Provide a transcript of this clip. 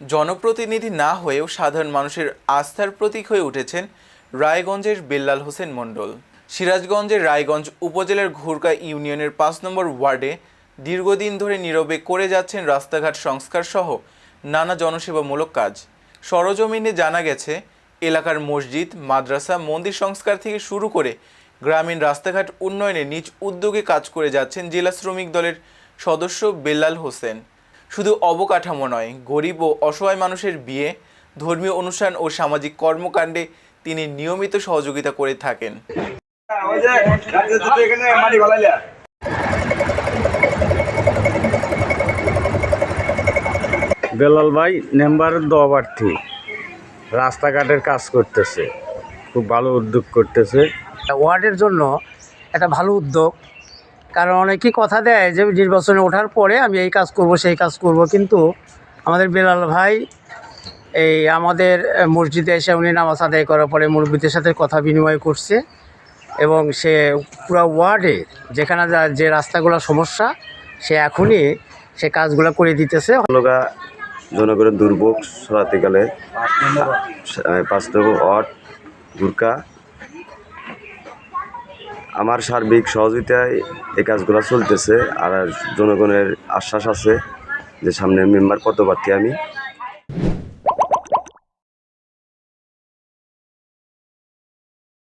জনপ্রতিনিধি না হয়েও সাধারণ মানুষের আস্থার প্রতীক হয়ে উঠেছেন রায়গঞ্জের বেল্লাল হোসেন মণ্ডল। সিরাজগঞ্জের রায়গঞ্জ উপজেলার ঘুরকা ইউনিয়নের পাঁচ নম্বর ওয়ার্ডে দীর্ঘদিন ধরে নীরবে করে যাচ্ছেন রাস্তাঘাট সংস্কার সহ নানা জনসেবামূলক কাজ। সরজমিনে জানা গেছে, এলাকার মসজিদ, মাদ্রাসা, মন্দির সংস্কার থেকে শুরু করে গ্রামীণ রাস্তাঘাট উন্নয়নে নিজ উদ্যোগে কাজ করে যাচ্ছেন জেলা শ্রমিক দলের সদস্য বেল্লাল হোসেন। শুধু অবকাঠামো নয় গরিব ও অসহায় মানুষের বিয়ে ধর্মীয় অনুষ্ঠান ও সামাজিক কর্মকাণ্ডে তিনি নিয়মিত সহযোগিতা করে থাকেন। বেলাল ভাই মেম্বারের দোয়া প্রার্থী। রাস্তাঘাটের কাজ করতেছে খুব ভালো উদ্যোগ করতেছে। ওয়ার্ডের জন্য একটা ভালো উদ্যোগ কারণ অনেকেই কথা দেয় যে নির্বাচনে ওঠার পরে আমি এই কাজ করব, সেই কাজ করব। কিন্তু আমাদের বেলাল ভাই, এই আমাদের মসজিদে এসে উনি নামাজ আদায় করার পরে মুরব্বীদের সাথে কথা বিনিময় করছে এবং সে পুরো ওয়ার্ডে যেখানে যা- রাস্তাগুলো সমস্যা, সে এখনই সে কাজগুলো করে দিতেছে। জনগণের দুর্ভোগ সরাতে গেলে পাঁচ নম্বর ওয়ার্ড গুরকা আমার সার্বিক সহযোগিতায় এই কাজগুলো চলতেছে আর জনগণের আশ্বাস আছে যে সামনে মেম্বার পদপ্রার্থী আমি